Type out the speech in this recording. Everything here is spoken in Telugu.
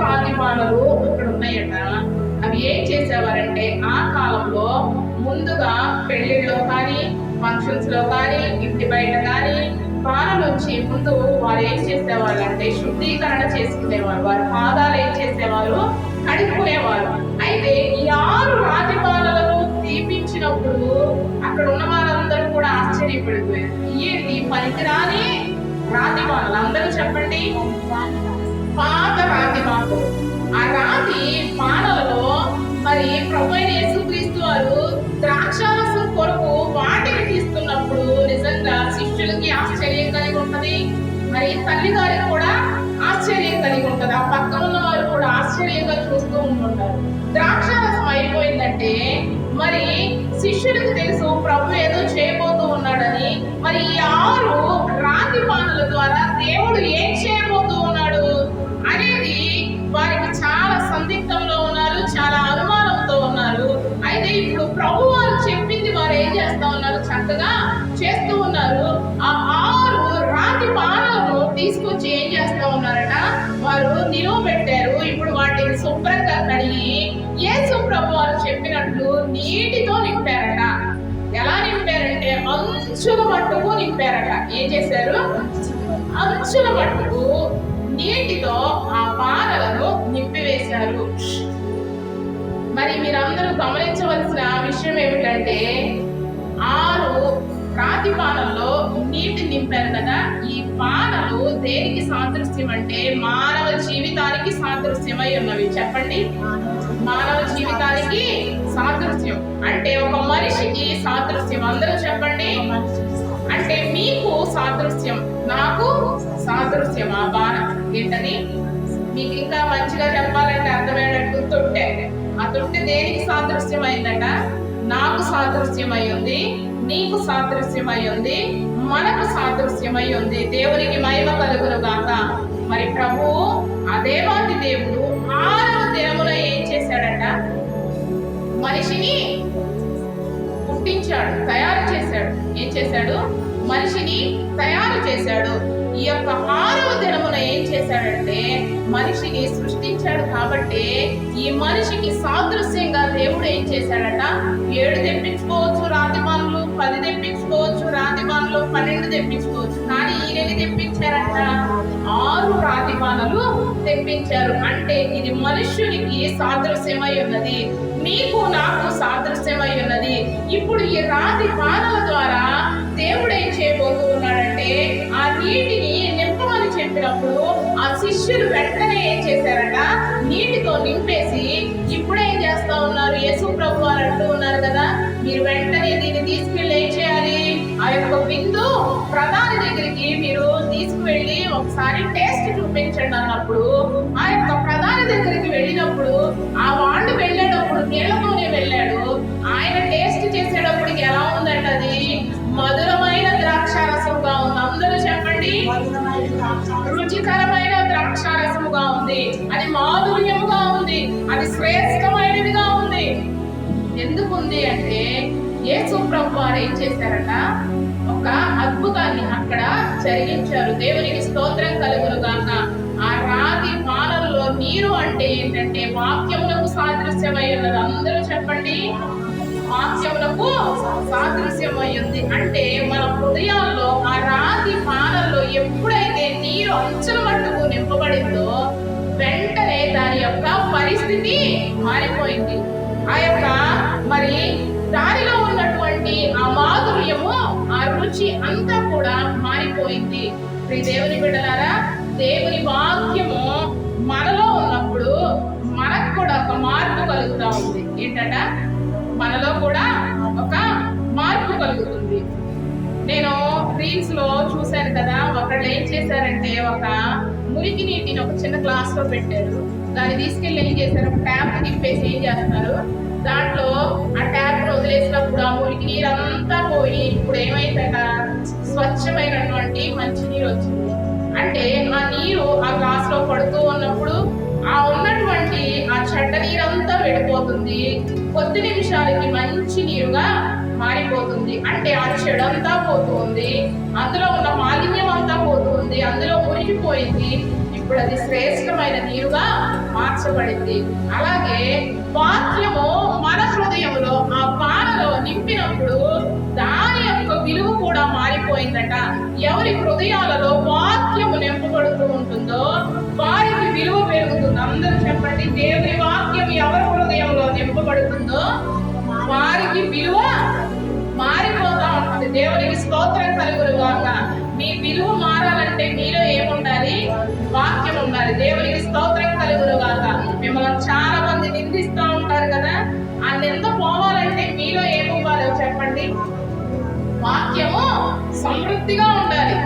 రాతిమాలలు అక్కడ ఉన్నాయట. అవి ఏం చేసేవారంటే ఆ కాలంలో ముందుగా పెళ్ళిళ్ళలో కానీ ఫంక్షన్స్లో కానీ ఇంటి బయట కానీ పాల వచ్చి ముందు వారు ఏం చేసేవాళ్ళు అంటే శుద్ధీకరణ చేసుకునేవారు. వారి పాదాలు ఏం చేసేవారు? కడుక్కునేవారు. అయితే ఈ ఆరు రాతిపాలలను తీపించినప్పుడు అక్కడ ఉన్న వారందరూ కూడా ఆశ్చర్యపడిపోయారు. ఏంటి పనికిరాని రాతిపాలలు అందరూ చెప్పండి. పాత రాతి మాకు. ఆ రాతి పానలలో మరి ప్రభు అయిన యేసుక్రీస్తు వారు ద్రాక్షారసం కొరకు వాటిని తీస్తున్నప్పుడు నిజంగా శిష్యులకి ఆశ్చర్యం కలిగి ఉంటది. మరి తల్లి గారికి కూడా ఆశ్చర్యం కలిగి ఉంటది. ఆ పక్కన ఉన్న వారు కూడా ఆశ్చర్యంగా చూస్తూ ఉంటుంటారు. ద్రాక్షారసం అయిపోయిందంటే మరి శిష్యులకు తెలుసు ప్రభు ఏదో చేయబోతూ ఉన్నాడని. మరి ఈ ఆరు రాతి పానుల ద్వారా దేవుడు ఏం చేయ నిలువ పెట్టారు ఇప్పుడు వాటిని శుభ్రంగా కడిగి యేసు ప్రభు వారు చెప్పినట్లు నీటితో నింపారట. ఎలా నింపారంటే అంచుల మట్టుకు నింపారట. ఏం చేశారు? అంచుల మట్టుకు నీటితో ఆ పాలలను నింపివేశారు. మరి మీరందరూ గమనించవలసిన విషయం ఏమిటంటే రాతి పానల్లో నీటి నింపారు కదా ఈ పానలు దేనికి సాదృశ్యం అంటే మానవ జీవితానికి సాదృశ్యమై ఉన్నవి. చెప్పండి. మానవ జీవితానికి సాదృశ్యం. అంటే ఒక మనిషికి సాదృశ్యం. అందరూ చెప్పండి. అంటే మీకు సాదృశ్యం. నాకు సాదృశ్యం ఆ బాణ. ఏంటని మీకు ఇంకా మంచిగా చెప్పాలంటే అర్థమయ్యేటట్టు తొట్టె. ఆ తొట్టె దేనికి సాదృశ్యం అయిందట నాకు సాదృశ్యం అయ్యింది నీకు సాదృశ్యమై ఉంది మనకు సాదృశ్యమై ఉంది. దేవునికి మహిమ కలుగును గాక. మరి ప్రభు ఆ దేవాది దేవుడు ఆరవ దినములో ఏం చేశాడట? మనిషిని పుట్టించాడు తయారు చేశాడు. ఏం చేశాడు? మనిషిని తయారు చేశాడు. ఈ యొక్క ఆరవ దినమున ఏం చేశాడంటే మనిషిని సృష్టించాడు కాబట్టి ఈ మనిషికి సాదృశ్యంగా దేవుడు ఏం చేశాడట? ఏడు తెప్పించుకోవచ్చు రాతి పనులు పది తెప్పించుకోవచ్చు రాతిమానులు పన్నెండు తెప్పించుకోవచ్చు. కానీ ఈయనని తెప్పించారట? ఆరు రాతి పనులు తెప్పించారు. అంటే ఇది మనుష్యునికి సాదృశ్యమై ఉన్నది. మీకు నాకు సాదృశ్యమై ఉన్నది. ఇప్పుడు ఈ రాతి పానల ద్వారా దేవుడు ఏం శిష్యులు వెంటనే ఏం చేశారట? నీటితో నింపేసి ఇప్పుడు ఏం చేస్తా ఉన్నారు? యేసు ప్రభు వారు అంటూ ఉన్నారు కదా. మీరు వెంటనే దీన్ని తీసుకెళ్ళి ఏం చేయాలి? ఆ యొక్క బిందు ప్రధాని దగ్గరికి మీరు తీసుకువెళ్ళి ఒకసారి టేస్ట్ చూపించండి అన్నప్పుడు ఆ యొక్క ప్రధాని దగ్గరికి వెళ్ళినప్పుడు ఆ వాళ్ళు వెళ్ళేటప్పుడు నీళ్ళతోనే వెళ్ళాడు. ఆయన టేస్ట్ చేసేటప్పటికి ఎలా ఉందంట అది? మధురమైన ద్రాక్షారసముగా ఉంది. అందరూ చెప్పండి. రుచికరమైన ద్రాక్షారసముగా ఉంది. అది మాధుర్యముగా ఉంది. అది శ్రేష్టమైనదిగా ఉంది. ఎందుకు ఉంది అంటే యేసు ప్రభు వారు ఏం చేశారట? ఒక అద్భుతాన్ని అక్కడ జరిగించారు. దేవునికి స్తోత్రం కలుగును గాక. ఆ రాతి పాలనలో నీరు అంటే ఏంటంటే వాక్యములకు సాదృశ్యమై ఉన్నది. అందరూ చెప్పండి. వాక్యములకు సాదృశ్యమై ఉంది. అంటే మన హృదయాల్లో ఆ రాతి పాలనలో ఎప్పుడైతే అంచుల మట్టుకు నింపబడిందో వెంటనే దాని యొక్క పరిస్థితి మారిపోయింది. ఆ యొక్క మరి దానిలో ఉన్నటువంటి ఆ మాధుర్యము ఆ రుచి అంతా కూడా మారిపోయింది. ప్రియ దేవుని బిడ్డలారా దేవుని వాక్యము మనలో ఉన్నప్పుడు మనకు కూడా ఒక మార్పు కలుగుతా ఉంది. ఏంటట? మనలో కూడా ఒక మార్పు కలుగుతుంది. నేను రీల్స్లో చూశాను కదా ఒకళ్ళు ఏం చేశారంటే ఒక మురికి నీటిని ఒక చిన్న గ్లాస్లో పెట్టారు. దాన్ని తీసుకెళ్ళి ఏం చేశారు? ఒక ట్యాప్ తిప్పేసి ఏం చేస్తారు దాంట్లో ఆ ట్యాప్ వదిలేసినప్పుడు ఆ మురికి నీరు అంతా పోయి ఇప్పుడు ఏమైందట? స్వచ్ఛమైనటువంటి మంచి నీరు వచ్చింది. అంటే ఆ నీరు ఆ గ్లాస్లో పడుతూ ఉన్నప్పుడు ఆ ఉన్నటువంటి ఆ చెడ్డ నీరంతా వెళ్ళిపోతుంది కొద్ది నిమిషాలకి మంచి నీరుగా మారిపోతుంది. అంటే ఆ చెడంతా పోతుంది. అందులో ఉన్న మాలిన్యం అంతా పోతుంది. అందులో మునిగిపోయింది. ఇప్పుడు అది శ్రేష్టమైన నీరుగా మార్చబడింది. అలాగే వాక్యము మన హృదయంలో ఆ పానలో నింపినప్పుడు దాని యొక్క విలువ కూడా మారిపోయిందట. ఎవరి హృదయాలలో వాక్యము నింపబడుతూ ఉంటుందో వారికి విలువ పెరుగుతుంది. అందరూ చెప్పండి దేవుని వాక్యం ఎవరి హృదయంలో నింపు వారికి విలువ మారిపోతా ఉంటుంది దేవునికి స్తోత్రం కలుగురు గాక. మీ విలువ మారాలంటే మీలో ఏముండాలి? వాక్యం ఉండాలి. దేవునికి స్తోత్రం కలుగురు గాక. మిమ్మల్ని చాలా మంది నిందిస్తూ ఉంటారు కదా. ఆ నింద పోవాలంటే మీలో ఏమివ్వాలో చెప్పండి. వాక్యము సమృద్ధిగా ఉండాలి.